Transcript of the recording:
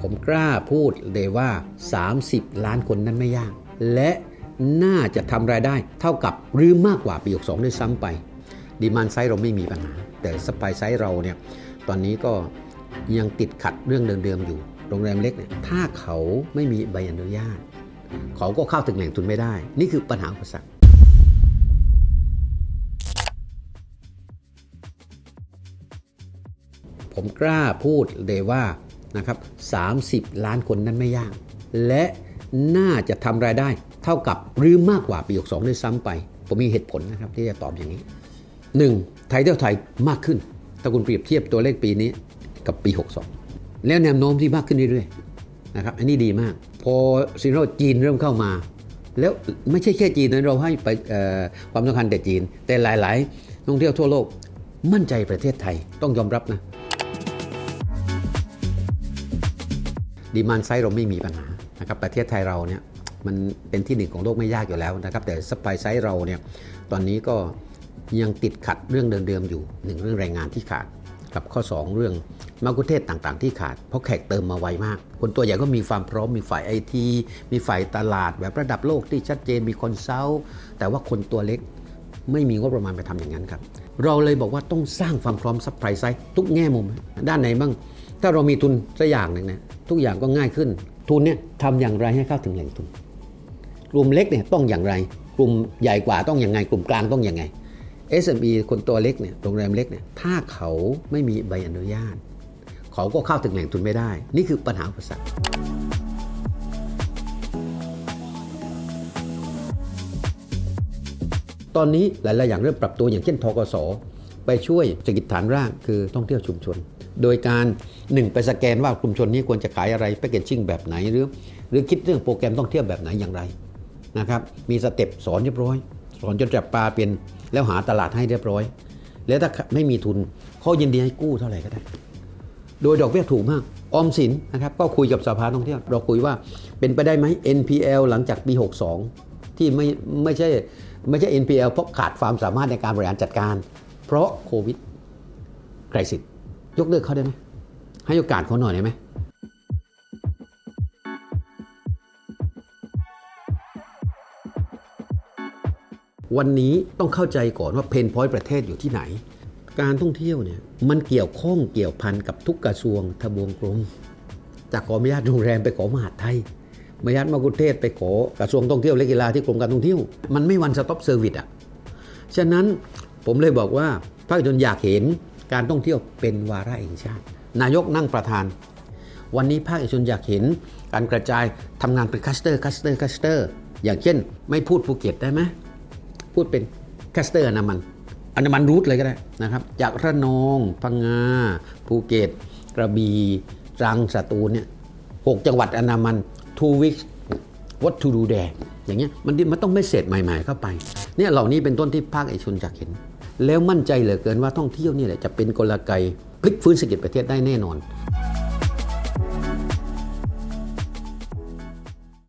ผมกล้าพูดเลยว่า 30 ล้านคนนั้นไม่ยาก และน่าจะทำรายได้เท่ากับหรือมากกว่าปี62ด้วยซ้ำไปดีมานไซด์เราไม่มีปัญหา แต่สปายไซด์เราเนี่ยตอนนี้ก็ยังติดขัดเรื่องเดิมๆอยู่ โรงแรมเล็กเนี่ยถ้าเขาไม่มีใบอนุญาต เขาก็เข้าถึงแหล่งทุนไม่ได้ นี่คือปัญหาอุปสรรคผมกล้าพูดเลยว่า นะครับ30 ล้านคนนั้นไม่ยาก และน่าจะทำรายได้เท่ากับหรือมากกว่าปี62ด้วยซ้ำไป ผมมีเหตุผลนะครับที่จะตอบอย่างนี้ 1. ไทยเที่ยวไทยมากขึ้น ถ้าคุณเปรียบเทียบตัวเลขปีนี้กับปี 62 แล้วแนวโน้มที่มากขึ้นเรื่อยๆนะครับอันนี้ดีมาก พอซีโร่จีนเริ่มเข้ามา แล้วไม่ใช่แค่จีนนะเราให้ไปความสำคัญแต่จีน แต่หลายๆนักท่องเที่ยวทั่วโลกมั่นใจประเทศไทยต้องยอมรับนะ ดีมานไซด์เราไม่มีปัญหานะครับประเทศไทยเราเนี่ยมันเป็นที่หนึ่งของโลกไม่ยากอยู่แล้วนะครับแต่สปายไซด์เราเนี่ยตอนนี้ก็ยังติดขัดเรื่องเดิมๆอยู่หนึ่งเรื่องแรงงานที่ขาดกับข้อ 2 เรื่องมากุเทศต่างๆที่ขาด เพราะแขกเติมมาไวมาก คนตัวใหญ่ก็มีความพร้อมมีฝ่ายไอทีมีฝ่ายตลาดแบบระดับโลกที่ชัดเจนมีคอนซัลท์แต่ว่าคนตัวเล็กไม่มีงบประมาณไปทำอย่างนั้นครับ เราเลยบอกว่าต้องสร้างความพร้อมซัพพลายไซด์ทุกแง่มุม ด้านไหนบ้าง ถ้าเรามีทุนสักอย่างหนึ่งเนี่ย ทุกอย่างก็ง่ายขึ้น ทุนเนี่ยทำอย่างไรให้เข้าถึงแหล่งทุน กลุ่มเล็กเนี่ยต้องอย่างไร กลุ่มใหญ่กว่าต้องอย่างไง กลุ่มกลางต้องอย่างไง SME คนตัวเล็กเนี่ยโรงแรมเล็กเนี่ยถ้าเขาไม่มีใบอนุญาต เขาก็เข้าถึงแหล่งทุนไม่ได้ นี่คือปัญหาอุปสรรคตอนนี้หลาย ๆ อย่างเริ่มปรับตัวอย่างเช่นทกส ไปช่วยเศรษฐกิจฐานรากคือท่องเที่ยวชุมชน โดยการ 1 ไปสแกนว่ากลุ่มชนนี้ควรจะขายอะไรแพคเกจจิ้งแบบไหนหรือ หรือคิดเรื่องโปรแกรมท่องเที่ยวแบบไหนอย่างไรนะครับมีสเต็ปสอนเรียบร้อย สอนจนจับปลาเป็นแล้วหาตลาดให้เรียบร้อย แล้วถ้าไม่มีทุนเขายินดีให้กู้เท่าไหร่ก็ได้ โดยดอกเบี้ยถูกมากออมสินนะครับก็คุยกับสภาท่องเที่ยวเราคุยว่าเป็นไปได้ไหม NPL หลังจากปี 62 ที่ไม่ไม่ใช่ไม่ใช่ NPL เพราะขาดความสามารถในการบริหารจัดการ เพราะโควิดไครสิสยกเลิกเขาได้ไหมให้โอกาสเขาหน่อยได้ไหมวันนี้ต้องเข้าใจก่อนว่าเพนพอยต์ประเทศอยู่ที่ไหน การท่องเที่ยวเนี่ยมันเกี่ยวข้องเกี่ยวพันกับทุกกระทรวงทบวงกรม จากขออนุญาตโรงแรมไปขอมหาดไทยมหาดมากุเทศไปขอกระทรวงท่องเที่ยวและกีฬาที่กรมการท่องเที่ยว มันไม่วันสต็อปเซอร์วิสอะ ฉะนั้น ผมเลยบอกว่าภาคประชนอยากเห็นการท่องเที่ยวเป็นวาระแห่งชาติ นายกนั่งประธาน วันนี้ภาคเอกชนอยากเห็นการกระจายทำงานเป็นคัสเตอร์คัสเตอร์คัสเตอร์อย่างเช่น ไม่พูดภูเก็ตได้ไหมพูดเป็นคัสเตอร์อนามันอนามันรูทเลยก็ได้นะครับ จากระนองพังงาภูเก็ต กระบี่ตรังสตูลเนี่ยหกจังหวัดอนามัน two weeks what to do there อย่างเงี้ยมันมันต้องไม่เสร็จใหม่ ๆ เข้าไปเนี่ยเหล่านี้เป็นต้นที่ภาคเอกชนอยากเห็น แล้วมั่นใจเหลือเกินว่าท่องเที่ยวนี่แหละจะเป็นกลไกพลิกฟื้นเศรษฐกิจประเทศได้แน่นอน